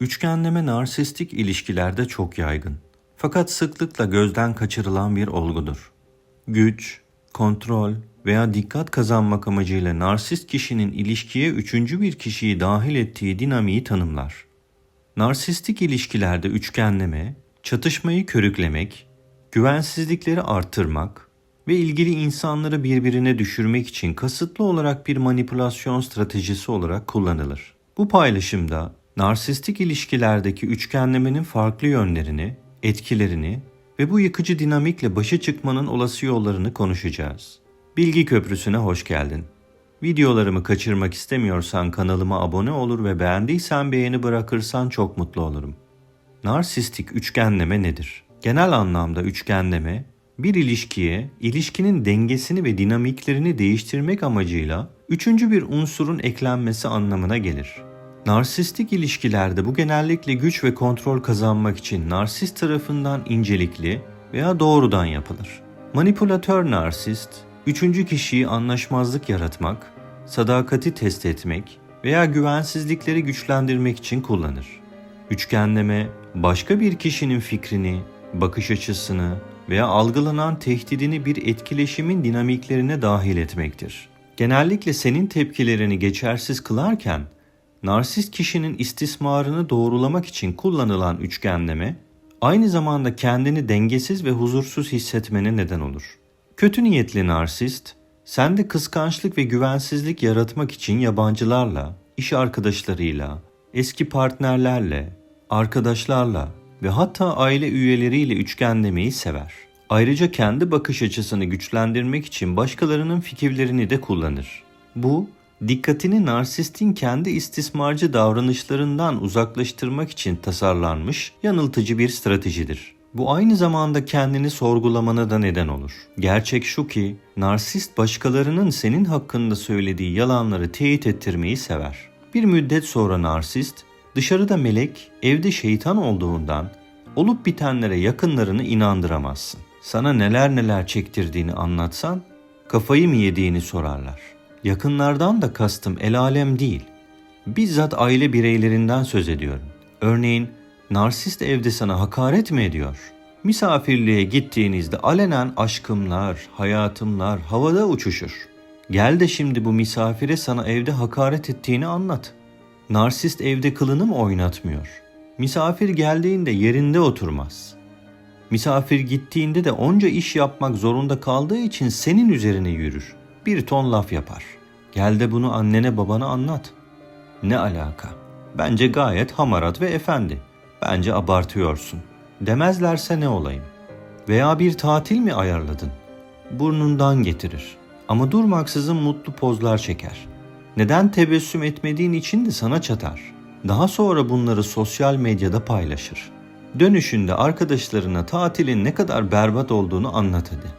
Üçgenleme narsistik ilişkilerde çok yaygın. Fakat sıklıkla gözden kaçırılan bir olgudur. Güç, kontrol veya dikkat kazanmak amacıyla narsist kişinin ilişkiye üçüncü bir kişiyi dahil ettiği dinamiği tanımlar. Narsistik ilişkilerde üçgenleme, çatışmayı körüklemek, güvensizlikleri arttırmak ve ilgili insanları birbirine düşürmek için kasıtlı olarak bir manipülasyon stratejisi olarak kullanılır. Bu paylaşımda narsistik ilişkilerdeki üçgenlemenin farklı yönlerini, etkilerini ve bu yıkıcı dinamikle başa çıkmanın olası yollarını konuşacağız. Bilgi Köprüsü'ne hoş geldin. Videolarımı kaçırmak istemiyorsan kanalıma abone olur ve beğendiysen beğeni bırakırsan çok mutlu olurum. Narsistik üçgenleme nedir? Genel anlamda üçgenleme, bir ilişkiye, ilişkinin dengesini ve dinamiklerini değiştirmek amacıyla üçüncü bir unsurun eklenmesi anlamına gelir. Narsistik ilişkilerde bu genellikle güç ve kontrol kazanmak için narsist tarafından incelikli veya doğrudan yapılır. Manipülatör narsist, üçüncü kişiyi anlaşmazlık yaratmak, sadakati test etmek veya güvensizlikleri güçlendirmek için kullanır. Üçgenleme, başka bir kişinin fikrini, bakış açısını veya algılanan tehdidini bir etkileşimin dinamiklerine dahil etmektir. Genellikle senin tepkilerini geçersiz kılarken, narsist kişinin istismarını doğrulamak için kullanılan üçgenleme, aynı zamanda kendini dengesiz ve huzursuz hissetmene neden olur. Kötü niyetli narsist, sende kıskançlık ve güvensizlik yaratmak için yabancılarla, iş arkadaşlarıyla, eski partnerlerle, arkadaşlarla ve hatta aile üyeleriyle üçgenlemeyi sever. Ayrıca kendi bakış açısını güçlendirmek için başkalarının fikirlerini de kullanır. Bu, dikkatini narsistin kendi istismarcı davranışlarından uzaklaştırmak için tasarlanmış yanıltıcı bir stratejidir. Bu aynı zamanda kendini sorgulamana da neden olur. Gerçek şu ki, narsist başkalarının senin hakkında söylediği yalanları teyit ettirmeyi sever. Bir müddet sonra narsist, dışarıda melek, evde şeytan olduğundan olup bitenlere yakınlarını inandıramazsın. Sana neler neler çektirdiğini anlatsan, kafayı mı yediğini sorarlar. Yakınlardan da kastım el alem değil. Bizzat aile bireylerinden söz ediyorum. Örneğin narsist evde sana hakaret mi ediyor? Misafirliğe gittiğinizde alenen aşkımlar, hayatımlar havada uçuşur. Gel de şimdi bu misafire sana evde hakaret ettiğini anlat. Narsist evde kılını mı oynatmıyor? Misafir geldiğinde yerinde oturmaz. Misafir gittiğinde de onca iş yapmak zorunda kaldığı için senin üzerine yürür. Bir ton laf yapar. Gel de bunu annene babana anlat. Ne alaka? Bence gayet hamarat ve efendi. Bence abartıyorsun. Demezlerse ne olayım? Veya bir tatil mi ayarladın? Burnundan getirir. Ama durmaksızın mutlu pozlar çeker. Neden tebessüm etmediğin için de sana çatar. Daha sonra bunları sosyal medyada paylaşır. Dönüşünde arkadaşlarına tatilin ne kadar berbat olduğunu anlat hadi.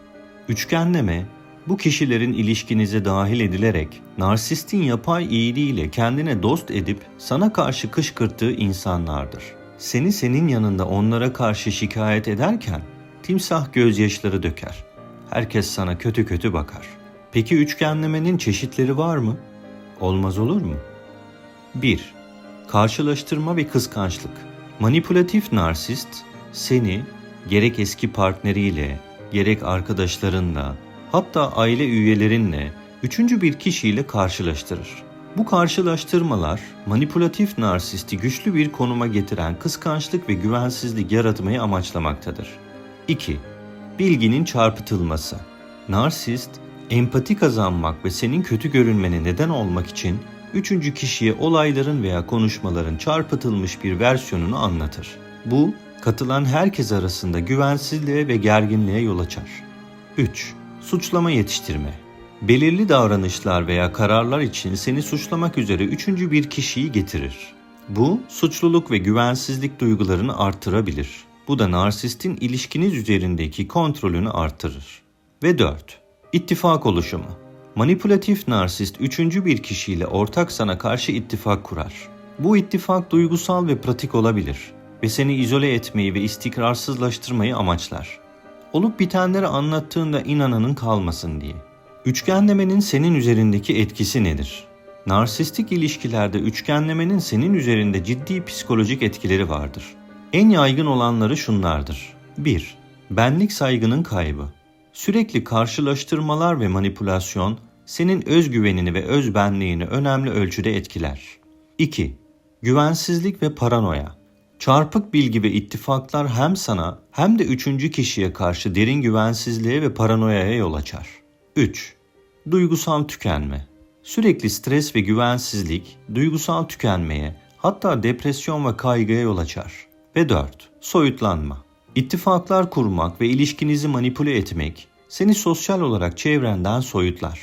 Üçgenleme, bu kişilerin ilişkinize dahil edilerek narsistin yapay iyiliğiyle kendine dost edip sana karşı kışkırttığı insanlardır. Seni senin yanında onlara karşı şikayet ederken timsah gözyaşları döker. Herkes sana kötü kötü bakar. Peki üçgenlemenin çeşitleri var mı? Olmaz olur mu? 1. Karşılaştırma ve kıskançlık. Manipülatif narsist seni gerek eski partneriyle, gerek arkadaşlarınla, hatta aile üyelerinle üçüncü bir kişiyle karşılaştırır. Bu karşılaştırmalar manipülatif narsisti güçlü bir konuma getiren kıskançlık ve güvensizlik yaratmayı amaçlamaktadır. 2. Bilginin çarpıtılması. Narsist, empati kazanmak ve senin kötü görünmene neden olmak için üçüncü kişiye olayların veya konuşmaların çarpıtılmış bir versiyonunu anlatır. Bu, katılan herkes arasında güvensizliğe ve gerginliğe yol açar. 3. Suçlama yetiştirme. Belirli davranışlar veya kararlar için seni suçlamak üzere üçüncü bir kişiyi getirir. Bu, suçluluk ve güvensizlik duygularını artırabilir. Bu da narsistin ilişkiniz üzerindeki kontrolünü artırır. Ve 4. İttifak oluşumu. Manipülatif narsist üçüncü bir kişiyle ortak sana karşı ittifak kurar. Bu ittifak duygusal ve pratik olabilir ve seni izole etmeyi ve istikrarsızlaştırmayı amaçlar. Olup bitenleri anlattığında inananın kalmasın diye. Üçgenlemenin senin üzerindeki etkisi nedir? Narsistik ilişkilerde üçgenlemenin senin üzerinde ciddi psikolojik etkileri vardır. En yaygın olanları şunlardır. 1. Benlik saygının kaybı. Sürekli karşılaştırmalar ve manipülasyon senin özgüvenini ve özbenliğini önemli ölçüde etkiler. 2. Güvensizlik ve paranoya. Çarpık bilgi ve ittifaklar hem sana hem de üçüncü kişiye karşı derin güvensizliğe ve paranoyaya yol açar. 3. Duygusal tükenme. Sürekli stres ve güvensizlik duygusal tükenmeye, hatta depresyon ve kaygıya yol açar. Ve 4. Soyutlanma. İttifaklar kurmak ve ilişkinizi manipüle etmek seni sosyal olarak çevrenden soyutlar.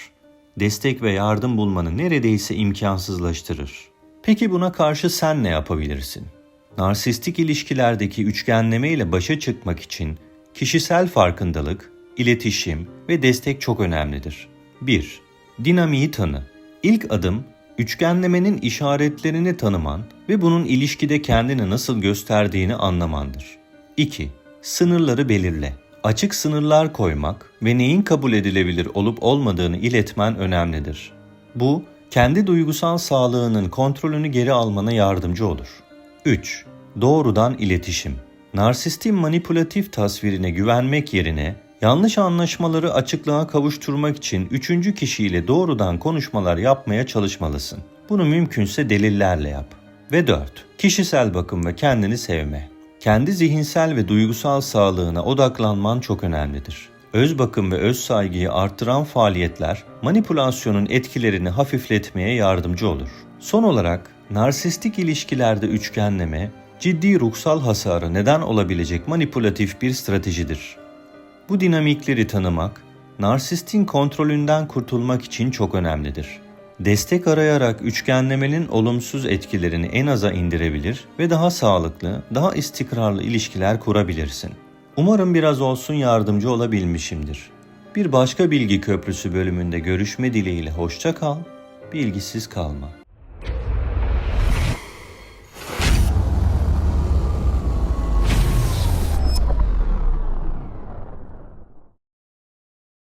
Destek ve yardım bulmanı neredeyse imkansızlaştırır. Peki buna karşı sen ne yapabilirsin? Narsistik ilişkilerdeki üçgenleme ile başa çıkmak için kişisel farkındalık, iletişim ve destek çok önemlidir. 1. Dinamiği tanı. İlk adım üçgenlemenin işaretlerini tanıman ve bunun ilişkide kendini nasıl gösterdiğini anlamandır. 2. Sınırları belirle. Açık sınırlar koymak ve neyin kabul edilebilir olup olmadığını iletmen önemlidir. Bu, kendi duygusal sağlığının kontrolünü geri almana yardımcı olur. 3. Doğrudan iletişim. Narsistin manipülatif tasvirine güvenmek yerine yanlış anlaşmaları açıklığa kavuşturmak için üçüncü kişiyle doğrudan konuşmalar yapmaya çalışmalısın. Bunu mümkünse delillerle yap. Ve 4. Kişisel bakım ve kendini sevme. Kendi zihinsel ve duygusal sağlığına odaklanman çok önemlidir. Öz bakım ve öz saygıyı arttıran faaliyetler manipülasyonun etkilerini hafifletmeye yardımcı olur. Son olarak narsistik ilişkilerde üçgenleme ciddi ruhsal hasara neden olabilecek manipülatif bir stratejidir. Bu dinamikleri tanımak, narsistin kontrolünden kurtulmak için çok önemlidir. Destek arayarak üçgenlemenin olumsuz etkilerini en aza indirebilir ve daha sağlıklı, daha istikrarlı ilişkiler kurabilirsin. Umarım biraz olsun yardımcı olabilmişimdir. Bir başka bilgi köprüsü bölümünde görüşme dileğiyle hoşça kal, bilgisiz kalma.